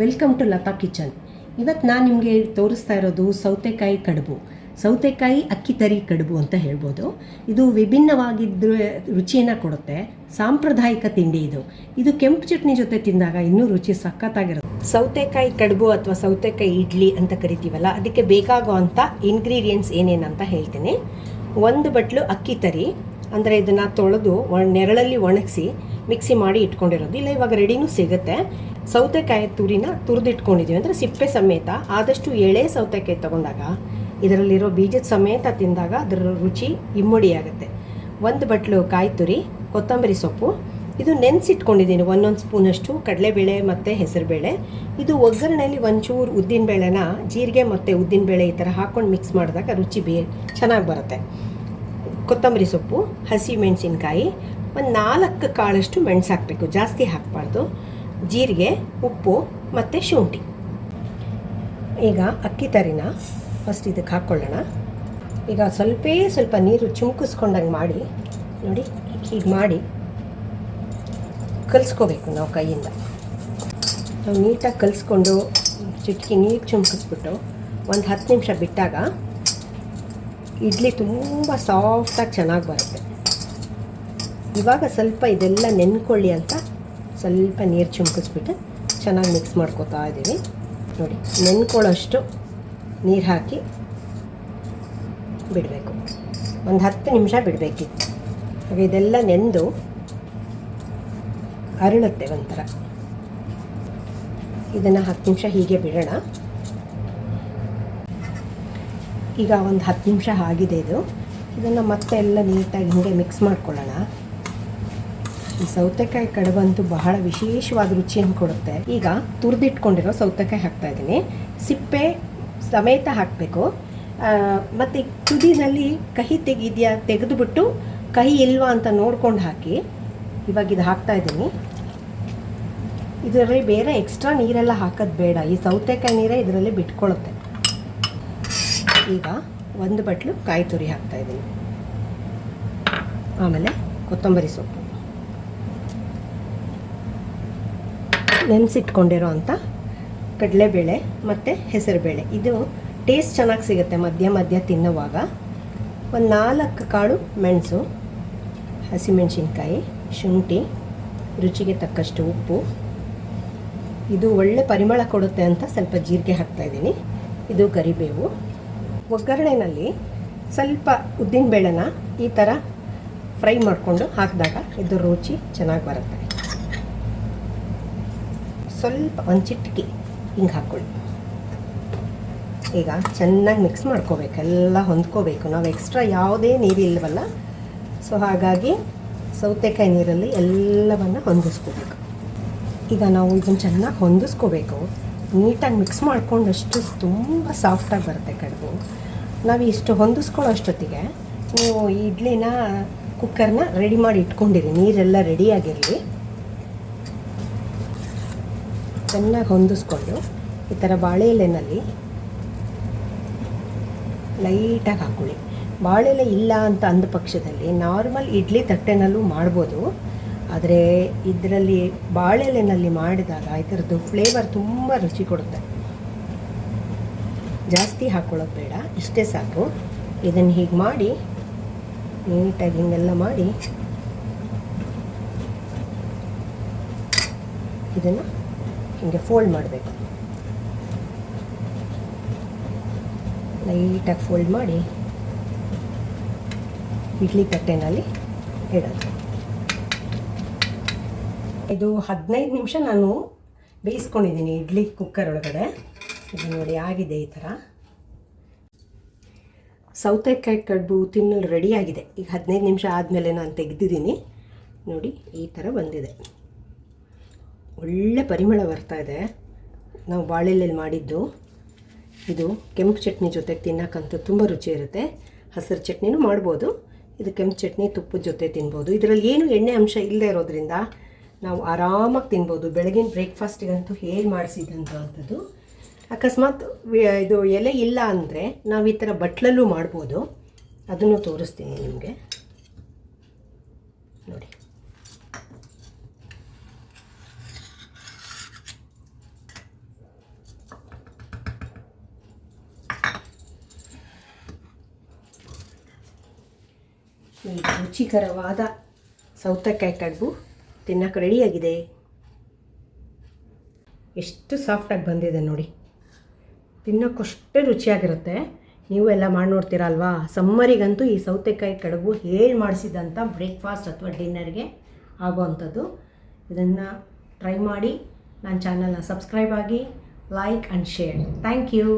Welcome to Lata kitchen ಇವತ್ತು ನಾನು ನಿಮಗೆ ತೋರಿಸ್ತಾ ಇರೋದು ಸೌತೆಕಾಯಿ ಕಡುಬು. ಸೌತೆಕಾಯಿ ಅಕ್ಕಿ ತರಿ ಕಡುಬು ಅಂತ ಹೇಳ್ಬೋದು. ಇದು ವಿಭಿನ್ನವಾಗಿದ್ದ ರುಚಿಯನ್ನು ಕೊಡುತ್ತೆ. ಸಾಂಪ್ರದಾಯಿಕ ತಿಂಡಿ ಇದು. ಇದು ಕೆಂಪು ಚಟ್ನಿ ಜೊತೆ ತಿಂದಾಗ ಇನ್ನೂ ರುಚಿ ಸಖತ್ತಾಗಿರುತ್ತೆ. ಸೌತೆಕಾಯಿ ಕಡುಬು ಅಥವಾ ಸೌತೆಕಾಯಿ ಇಡ್ಲಿ ಅಂತ ಕರಿತೀವಲ್ಲ, ಅದಕ್ಕೆ ಬೇಕಾಗುವಂಥ ಇಂಗ್ರೀಡಿಯೆಂಟ್ಸ್ ಏನೇನಂತ ಹೇಳ್ತೀನಿ. ಒಂದು ಬಟ್ಲು ಅಕ್ಕಿ ತರಿ, ಅಂದರೆ ಇದನ್ನು ತೊಳೆದು ನೆರಳಲ್ಲಿ ಒಣಗಿಸಿ ಮಿಕ್ಸಿ ಮಾಡಿ ಇಟ್ಕೊಂಡಿರೋದು. ಇಲ್ಲ, ಇವಾಗ ರೆಡಿನೂ ಸಿಗುತ್ತೆ. ಸೌತೆಕಾಯಿ ತುರಿನ ತುರಿದಿಟ್ಕೊಂಡಿದ್ದೀವಿ ಅಂದರೆ ಸಿಪ್ಪೆ ಸಮೇತ, ಆದಷ್ಟು ಎಳೆ ಸೌತೆಕಾಯಿ ತಗೊಂಡಾಗ, ಇದರಲ್ಲಿರೋ ಬೀಜದ ಸಮೇತ ತಿಂದಾಗ ಅದರ ರುಚಿ ಇಮ್ಮಡಿಯಾಗುತ್ತೆ ಒಂದು ಬಟ್ಲು ಕಾಯಿ ತುರಿ, ಕೊತ್ತಂಬರಿ ಸೊಪ್ಪು, ಇದು ನೆನೆಸಿಟ್ಕೊಂಡಿದ್ದೀನಿ ಒಂದೊಂದು ಸ್ಪೂನಷ್ಟು ಕಡಲೆಬೇಳೆ ಮತ್ತು ಹೆಸರುಬೇಳೆ. ಇದು ಒಗ್ಗರಣೆಯಲ್ಲಿ ಒಂಚೂರು ಉದ್ದಿನಬೇಳೆನ, ಜೀರಿಗೆ ಮತ್ತು ಉದ್ದಿನಬೇಳೆ ಈ ಥರ ಹಾಕ್ಕೊಂಡು ಮಿಕ್ಸ್ ಮಾಡಿದಾಗ ರುಚಿ ಬೇ, ಚೆನ್ನಾಗಿ ಬರುತ್ತೆ. ಕೊತ್ತಂಬರಿ ಸೊಪ್ಪು ಹಸಿ ಮೆಣಸಿನ್ಕಾಯಿ ಒಂದು ನಾಲ್ಕು ಕಾಳಷ್ಟು ಮೆಣಸು ಹಾಕಬೇಕು ಜಾಸ್ತಿ ಹಾಕಬಾರ್ದು. ಜೀರಿಗೆ, ಉಪ್ಪು ಮತ್ತು ಶುಂಠಿ. ಈಗ ಅಕ್ಕಿ ತರಿನ. ಫಸ್ಟ್ ಇದಕ್ಕೆ ಹಾಕ್ಕೊಳ್ಳೋಣ. ಈಗ ಸ್ವಲ್ಪ ಸ್ವಲ್ಪ ನೀರು ಚುಮುಕಿಸ್ಕೊಂಡಂಗೆ ಮಾಡಿ, ನೋಡಿ, ಹೀಗೆ ಮಾಡಿ ಕಲಿಸ್ಕೋಬೇಕು ನಾವು ಕೈಯಿಂದ. ನಾವು ನೀಟಾಗಿ ಕಲಿಸ್ಕೊಂಡು ಚಿಟಕಿ ನೀರು ಚುಮ್ಕಿಸ್ಬಿಟ್ಟು ಒಂದು ಹತ್ತು ನಿಮಿಷ ಬಿಟ್ಟಾಗ ಇಡ್ಲಿ ತುಂಬ ಸಾಫ್ಟಾಗಿ ಚೆನ್ನಾಗಿ ಬರುತ್ತೆ. ಇವಾಗ ಸ್ವಲ್ಪ ಇದೆಲ್ಲ ನೆನ್ಕೊಳ್ಳಿ ಅಂತ ಸ್ವಲ್ಪ ನೀರು ಚುಮ್ಕಿಸ್ಬಿಟ್ಟು ಚೆನ್ನಾಗಿ ಮಿಕ್ಸ್ ಮಾಡ್ಕೋತಾ ಇದ್ದೀವಿ. ನೋಡಿ, ನೆನ್ಕೊಳ್ಳೋಷ್ಟು ನೀರು ಹಾಕಿ ಬಿಡಬೇಕು. ಒಂದು ಹತ್ತು ನಿಮಿಷ ಬಿಡಬೇಕಿತ್ತು ಹಾಗೆ ಇದೆಲ್ಲ ನೆಂದು ಅರಳುತ್ತೆ ಒಂಥರ. ಇದನ್ನು ಹತ್ತು ನಿಮಿಷ ಹೀಗೆ ಬಿಡೋಣ. ಈಗ ಒಂದು ಹತ್ತು ನಿಮಿಷ ಆಗಿದೆ ಇದು. ಇದನ್ನು ಮತ್ತೆ ಎಲ್ಲ ನೀಟಾಗಿ ಹಿಂಗೆ ಮಿಕ್ಸ್ ಮಾಡ್ಕೊಳ್ಳೋಣ. ಈ ಸೌತೆಕಾಯಿ ಕಡುಬಂತೂ ಬಹಳ ವಿಶೇಷವಾದ ರುಚಿಯನ್ನು ಕೊಡುತ್ತೆ. ಈಗ ತುರಿದಿಟ್ಕೊಂಡಿರೋ ಸೌತೆಕಾಯಿ ಹಾಕ್ತಾ ಇದ್ದೀನಿ. ಸಿಪ್ಪೆ ಸಮೇತ ಹಾಕಬೇಕು. ಮತ್ತು ತುದಿನಲ್ಲಿ ಕಹಿ ತೆಗಿದೆಯಾ ತೆಗೆದುಬಿಟ್ಟು ಕಹಿ ಇಲ್ವಾ ಅಂತ ನೋಡ್ಕೊಂಡು ಹಾಕಿ. ಇವಾಗ ಇದು ಹಾಕ್ತಾ ಇದ್ದೀನಿ. ಇದರಲ್ಲಿ ಬೇರೆ ಎಕ್ಸ್ಟ್ರಾ ನೀರೆಲ್ಲ ಹಾಕೋದು ಬೇಡ. ಈ ಸೌತೆಕಾಯಿ ನೀರೇ ಇದರಲ್ಲಿ ಬಿಟ್ಕೊಳ್ಳುತ್ತೆ. ಈಗ ಒಂದು ಬಟ್ಲು ಕಾಯಿ ತುರಿ ಹಾಕ್ತಾ ಇದ್ದೀನಿ. ಆಮೇಲೆ ಕೊತ್ತಂಬರಿ ಸೊಪ್ಪು. ನೆನೆಸಿಟ್ಕೊಂಡಿರೋ ಅಂಥ ಕಡಲೆಬೇಳೆ ಮತ್ತು ಹೆಸರುಬೇಳೆ. ಇದು ಟೇಸ್ಟ್ ಚೆನ್ನಾಗಿ ಸಿಗುತ್ತೆ ಮಧ್ಯ ಮಧ್ಯ ತಿನ್ನುವಾಗ. ಒಂದು ನಾಲ್ಕು ಕಾಳು ಮೆಣಸು, ಹಸಿಮೆಣಸಿನ್ಕಾಯಿ, ಶುಂಠಿ, ರುಚಿಗೆ ತಕ್ಕಷ್ಟು ಉಪ್ಪು. ಇದು ಒಳ್ಳೆ ಪರಿಮಳ ಕೊಡುತ್ತೆ ಅಂತ ಸ್ವಲ್ಪ ಜೀರಿಗೆ ಹಾಕ್ತಾಯಿದ್ದೀನಿ ಇದು ಕರಿಬೇವು. ಒಗ್ಗರಣೆನಲ್ಲಿ ಸ್ವಲ್ಪ ಉದ್ದಿನಬೇಳೆನ ಈ ಥರ ಫ್ರೈ ಮಾಡಿಕೊಂಡು ಹಾಕಿದಾಗ ಇದು ರುಚಿ ಚೆನ್ನಾಗಿ ಬರುತ್ತೆ. ಸ್ವಲ್ಪ ಒಂದು ಚಿಟಕಿ ಹಿಂಗೆ ಹಾಕ್ಕೊಳ್ಳಿ. ಈಗ ಚೆನ್ನಾಗಿ ಮಿಕ್ಸ್ ಮಾಡ್ಕೋಬೇಕು, ಎಲ್ಲ ಹೊಂದ್ಕೋಬೇಕು. ನಾವು ಎಕ್ಸ್ಟ್ರಾ ಯಾವುದೇ ನೀರಿಲ್ವಲ್ಲ ಸೊ ಹಾಗಾಗಿ ಸೌತೆಕಾಯಿ ನೀರಲ್ಲಿ ಎಲ್ಲವನ್ನು ಹೊಂದಿಸ್ಕೋಬೇಕು. ಈಗ ನಾವು ಇದನ್ನು ಚೆನ್ನಾಗಿ ಹೊಂದಿಸ್ಕೋಬೇಕು. ನೀಟಾಗಿ ಮಿಕ್ಸ್ ಮಾಡ್ಕೊಂಡಷ್ಟು ತುಂಬ ಸಾಫ್ಟಾಗಿ ಬರುತ್ತೆ ಕಡುಬು. ನಾವು ಇಷ್ಟು ಹೊಂದಿಸ್ಕೊಳ್ಳೋ ಅಷ್ಟೊತ್ತಿಗೆ ನೀವು ಇಡ್ಲಿನ ಕುಕ್ಕರ್ನ ರೆಡಿ ಮಾಡಿ ಇಟ್ಕೊಂಡಿರಿ. ನೀರೆಲ್ಲ ರೆಡಿಯಾಗಿರಲಿ ಚೆನ್ನಾಗಿ ಹೊಂದಿಸ್ಕೊಂಡು ಈ ಥರ ಬಾಳೆ ಎಲೆನಲ್ಲಿ ಲೈಟಾಗಿ ಹಾಕ್ಕೊಳ್ಳಿ. ಬಾಳೆಲೆ ಇಲ್ಲ ಅಂತ ಅಂದ ಪಕ್ಷದಲ್ಲಿ ನಾರ್ಮಲ್ ಇಡ್ಲಿ ತಟ್ಟೆನಲ್ಲೂ ಮಾಡ್ಬೋದು. ಆದರೆ ಇದರಲ್ಲಿ ಬಾಳೆಲೆನಲ್ಲಿ ಮಾಡಿದಾಗ ಇದರದ್ದು ಫ್ಲೇವರ್ ತುಂಬ ರುಚಿ ಕೊಡುತ್ತೆ. ಜಾಸ್ತಿ ಹಾಕ್ಕೊಳ್ಳೋದು ಬೇಡ, ಇಷ್ಟೇ ಸಾಕು. ಇದನ್ನು ಹೀಗೆ ಮಾಡಿ, ನೀಟಾಗಿ ಹಿಂಗೆಲ್ಲ ಮಾಡಿ. ಇದನ್ನು ಹೀಗೆ ಫೋಲ್ಡ್ ಮಾಡಬೇಕು. ಲೈಟಾಗಿ ಫೋಲ್ಡ್ ಮಾಡಿ ಇಡ್ಲಿ ತಟ್ಟೆನಲ್ಲಿ ಇಡೋದು. ಇದು ಹದಿನೈದು ನಿಮಿಷ ನಾನು ಬೇಯಿಸ್ಕೊಂಡಿದ್ದೀನಿ ಇಡ್ಲಿ ಕುಕ್ಕರ್ ಒಳಗಡೆ. ಇದು ನೋಡಿ ಆಗಿದೆ ಈ ಥರ. ಸೌತೆಕಾಯಿ ಕಡುಬು ತಿನ್ನಲು ರೆಡಿಯಾಗಿದೆ ಈಗ ಹದಿನೈದು ನಿಮಿಷ ಆದಮೇಲೆ ನಾನು ತೆಗೆದಿದ್ದೀನಿ. ನೋಡಿ ಈ ಥರ ಬಂದಿದೆ. ಒಳ್ಳೆ ಪರಿಮಳ ಬರ್ತಾ ಇದೆ. ನಾವು ಬಾಳೆಲ್ಲೆಲ್ಲಿ ಮಾಡಿದ್ದು. ಇದು ಕೆಂಪು ಚಟ್ನಿ ಜೊತೆಗೆ ತಿನ್ನೋಕ್ಕಂತೂ ತುಂಬ ರುಚಿ ಇರುತ್ತೆ. ಹಸಿರು ಚಟ್ನಿನೂ ಮಾಡ್ಬೋದು. ಇದು ಕೆಂಪು ಚಟ್ನಿ ತುಪ್ಪದ ಜೊತೆ ತಿನ್ಬೋದು. ಇದರಲ್ಲಿ ಏನು ಎಣ್ಣೆ ಅಂಶ ಇಲ್ಲದೆ ಇರೋದ್ರಿಂದ ನಾವು ಆರಾಮಾಗಿ ತಿನ್ಬೋದು. ಬೆಳಗಿನ ಬ್ರೇಕ್ಫಾಸ್ಟಿಗಂತೂ ಹೇಗೆ ಮಾಡಿಸಿದಂಥದ್ದು ಅಕಸ್ಮಾತ್ ಇದು ಎಲೆ ಇಲ್ಲ ಅಂದರೆ ನಾವು ಈ ಥರ ಬಟ್ಲಲ್ಲೂ ಮಾಡ್ಬೋದು. ಅದನ್ನು ತೋರಿಸ್ತೀನಿ ನಿಮಗೆ. ನೋಡಿ. ಈ ರುಚಿಕರವಾದ ಸೌತೆಕಾಯಿ ಕಡುಬು ತಿನ್ನಕ್ಕೆ ರೆಡಿಯಾಗಿದೆ. ಎಷ್ಟು ಸಾಫ್ಟಾಗಿ ಬಂದಿದೆ ನೋಡಿ. ತಿನ್ನೋಕ್ಕಷ್ಟೇ ರುಚಿಯಾಗಿರುತ್ತೆ. ನೀವು ಎಲ್ಲ ಮಾಡಿ ನೋಡ್ತೀರಾ ಅಲ್ವಾ ಸಮ್ಮರಿಗಂತೂ ಈ ಸೌತೆಕಾಯಿ ಕಡುಬು ಹೇಳಿ ಮಾಡಿಸಿದಂಥ ಬ್ರೇಕ್ಫಾಸ್ಟ್ ಅಥವಾ ಡಿನ್ನರ್ಗೆ ಆಗೋವಂಥದ್ದು. ಇದನ್ನು ಟ್ರೈ ಮಾಡಿ. ನನ್ನ ಚಾನಲ್ನ ಸಬ್ಸ್ಕ್ರೈಬ್ ಆಗಿ like and share thank you